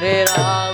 Hare Rama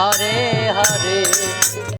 Hare